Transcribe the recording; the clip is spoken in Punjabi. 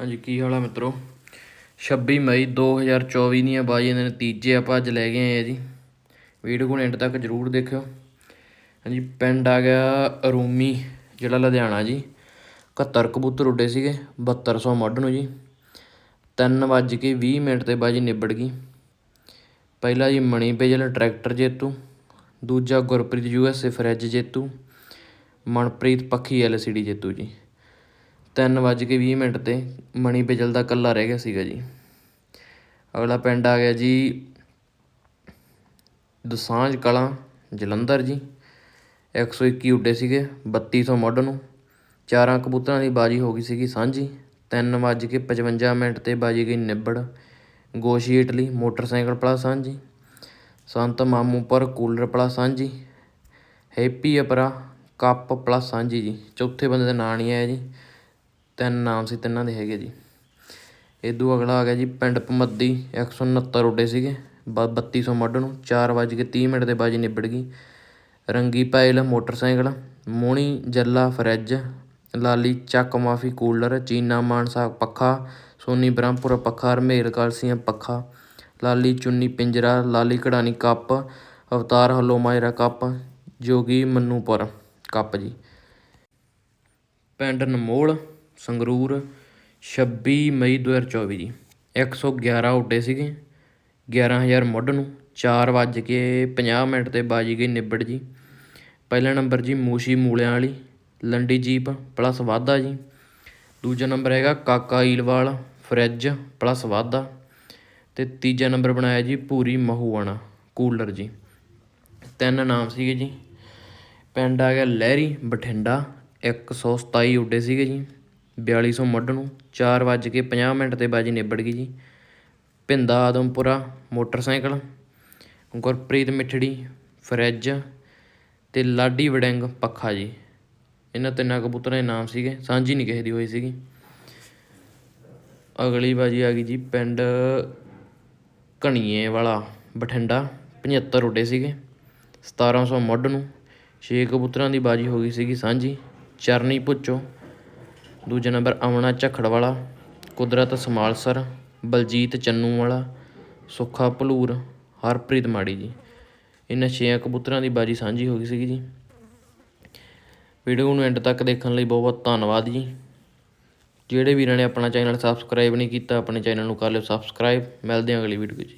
ਹਾਂਜੀ, ਕੀ ਹਾਲ ਆ ਮਿੱਤਰੋ? 26 ਮਈ 2024 ਦੀਆਂ ਬਾਜੀਆਂ ਦੇ ਨਤੀਜੇ ਆਪਾਂ ਅੱਜ ਲੈ ਗਏ ਆ ਜੀ। ਵੀਡੀਓ ਨੂੰ ਐਂਡ ਤੱਕ ਜਰੂਰ ਦੇਖਿਓ। ਹਾਂਜੀ, ਪਿੰਡ ਆ ਗਿਆ ਰੂਮੀ ਜਿਹੜਾ ਲੁਧਿਆਣਾ ਜੀ। 71 ਕਬੂਤਰ ਉੱਡੇ ਸੀਗੇ 7200 ਮੁੱਢ ਨੂੰ ਜੀ। 3 ਵੱਜ ਕੇ 20 ਮਿੰਟ ਤੇ ਬਾਜੀ ਨਿਬੜ ਗਈ। ਪਹਿਲਾ ਜੀ ਮਣੀ ਪੇਜਲ ਟਰੈਕਟਰ ਜੇਤੂ। ਦੂਜਾ ਗੁਰਪ੍ਰੀਤ ਯੂਐਸਏ ਫਰਿੱਜ ਜੇਤੂ। ਮਨਪ੍ਰੀਤ ਪੱਖੀ ਐਲਸੀਡੀ ਜੇਤੂ ਜੀ। ਤਿੰਨ ਵੱਜ ਕੇ ਵੀਹ ਮਿੰਟ ਤੇ ਮਣੀ ਬਿਜਲ ਦਾ ਇਕੱਲਾ ਰਹਿ ਗਿਆ ਸੀਗਾ ਜੀ। ਅਗਲਾ ਪਿੰਡ ਆ ਗਿਆ ਜੀ ਦੁਸਾਂਝ ਕਲਾਂ, ਜਲੰਧਰ ਜੀ। 121 ਉੱਡੇ ਸੀਗੇ, ਬੱਤੀ ਸੌ ਮੁੱਢ ਨੂੰ। ਚਾਰਾਂ ਕਬੂਤਰਾਂ ਦੀ ਬਾਜੀ ਹੋ ਗਈ ਸੀਗੀ ਸਾਂਝੀ ਤਿੰਨ ਵੱਜ ਕੇ 55 ਮਿੰਟ ਤੇ ਬਾਜੀ ਗਈ ਨਿੱਬੜ, ਗੋਸ਼ੀ ਇਟਲੀ, ਮੋਟਰਸਾਈਕਲ ਪਲਾ ਸਾਂਝੀ ਸੰਤ ਮਾਮੂ ਪਰ ਕੂਲਰ ਪਲਾ ਸਾਂਝੀ ਹੈਪੀ ਅਪਰਾ, ਕੱਪ ਪਲਾ ਸਾਂਝੀ ਜੀ। ਚੌਥੇ ਬੰਦੇ ਦਾ ਨਾਂ ਨਹੀਂ ਆਇਆ ਜੀ। ਤਿੰਨ ਨਾਮ ਸੀ, ਤਿੰਨਾਂ ਦੇ ਹੈਗੇ ਜੀ। ਇਦੋਂ ਅਗਲਾ ਆ ਗਿਆ ਜੀ, ਪਿੰਡ ਪਮੱਦੀ 169 ਉੱਡੇ ਸੀਗੇ। ਬ 3200 ਮੁੱਢ ਨੂੰ 4 ਵੱਜ ਕੇ 30 ਮਿੰਟ ਦੇ ਬਾਜੀ ਨਿਬੜ ਗਈ। Rangi Payal, motorcycle, Moni, Jalla, fridge, Lali, Chak Mafi, cooler, ਚੀਨਾ, ਮਾਨਸਾ, ਪੱਖਾ, ਸੋਨੀ, ਬ੍ਰਹਮਪੁਰ, ਪੱਖਾ, ਹਰਮੇਲ, ਕਲਸੀਆਂ, ਪੱਖਾ, ਲਾਲੀ, ਚੁੰਨੀ, ਪਿੰਜਰਾ, ਲਾਲੀ ਕਢਾਣੀ ਕੱਪ, ਅਵਤਾਰ, hello, ਮਾਇਰਾ, cup, Jogi, Mannupur, cup ਜੀ। ਪਿੰਡ ਨਮੋਲ ਸੰਗਰੂਰ 26 ਮਈ 2024 ਜੀ। 111 ਉੱਡੇ ਸੀਗੇ 11000 ਮੁੱਢ ਨੂੰ 4 ਵੱਜ ਕੇ 50 ਮਿੰਟ ਤੇ ਬਾਜੀ ਗਈ ਨਿਬੜ ਜੀ। ਪਹਿਲਾ ਨੰਬਰ ਜੀ ਮੂਸ਼ੀ ਮੂਲਿਆਂ ਵਾਲੀ, ਲੰਡੀ ਜੀਪ ਪਲੱਸ ਵਾਧਾ ਜੀ। ਦੂਜਾ ਨੰਬਰ ਹੈਗਾ ਕਾਕਾ ਈਲਵਾਲ, ਫਰਿੱਜ ਪਲੱਸ ਵਾਧਾ। ਤੇ ਤੀਜਾ ਨੰਬਰ ਬਣਾਇਆ ਜੀ ਪੂਰੀ ਮਹੂਆਣਾ, ਕੂਲਰ ਜੀ। ਤਿੰਨ ਨਾਮ ਸੀਗੇ ਜੀ। ਪਿੰਡ ਆ ਗਿਆ ਲਹਿਰੀ, ਬਠਿੰਡਾ 127 ਉੱਡੇ ਸੀਗੇ ਜੀ। ਬਿਆਲੀ ਸੌ ਮੁੱਢ ਨੂੰ ਚਾਰ ਵੱਜ ਕੇ 50 ਮਿੰਟ ਤੇ ਬਾਜੀ ਨਿਬੜ ਗਈ ਜੀ। ਭਿੰਦਾ ਆਦਮਪੁਰਾ ਮੋਟਰਸਾਈਕਲ, ਗੁਰਪ੍ਰੀਤ ਮਿੱਠੜੀ, ਫਰਿੱਜ ਅਤੇ ਲਾਡੀ ਵੜਿੰਗ ਪੱਖਾ ਜੀ। ਇਹਨਾਂ ਤਿੰਨਾਂ ਕਬੂਤਰਾਂ ਦੇ ਨਾਮ ਸੀਗੇ, ਸਾਂਝੀ ਨਹੀਂ ਕਿਸੇ ਦੀ ਹੋਈ ਸੀਗੀ। ਅਗਲੀ ਬਾਜੀ ਆ ਗਈ ਜੀ ਪਿੰਡ ਘਣੀਏ ਵਾਲਾ ਬਠਿੰਡਾ 75 ਉੱਡੇ ਸੀਗੇ। 1700 ਮੁੱਢ ਨੂੰ ਛੇ ਕਬੂਤਰਾਂ ਦੀ ਬਾਜੀ ਹੋ ਗਈ ਸੀਗੀ ਸਾਂਝੀ। ਚਰਨੀ ਭੁੱਚੋ ਦੂਜਾ ਨੰਬਰ ਅਮਨਾ ਝਖੜ ਵਾਲਾ, ਕੁਦਰਤ ਸਮਾਲਸਰ, ਬਲਜੀਤ ਚੰਨੂ ਵਾਲਾ, ਸੁੱਖਾ ਭਲੂਰ, ਹਰਪ੍ਰੀਤ ਮਾੜੀ ਜੀ। ਇਹਨਾਂ ਛੇ ਕਬੂਤਰਾਂ ਦੀ ਬਾਜੀ ਸਾਂਝੀ ਹੋ ਗਈ ਸੀਗੀ ਜੀ। ਵੀਡੀਓ ਨੂੰ ਐਂਡ ਤੱਕ ਦੇਖਣ ਲਈ ਬਹੁਤ ਬਹੁਤ ਧੰਨਵਾਦ ਜੀ। ਜਿਹੜੇ ਵੀਰਾਂ ਨੇ ਆਪਣਾ ਚੈਨਲ ਸਬਸਕ੍ਰਾਈਬ ਨਹੀਂ ਕੀਤਾ, ਆਪਣੇ ਚੈਨਲ ਨੂੰ ਕਰ ਲਿਓ ਸਬਸਕ੍ਰਾਈਬ ਮਿਲਦੇ ਹਾਂ ਅਗਲੀ ਵੀਡੀਓ 'ਚ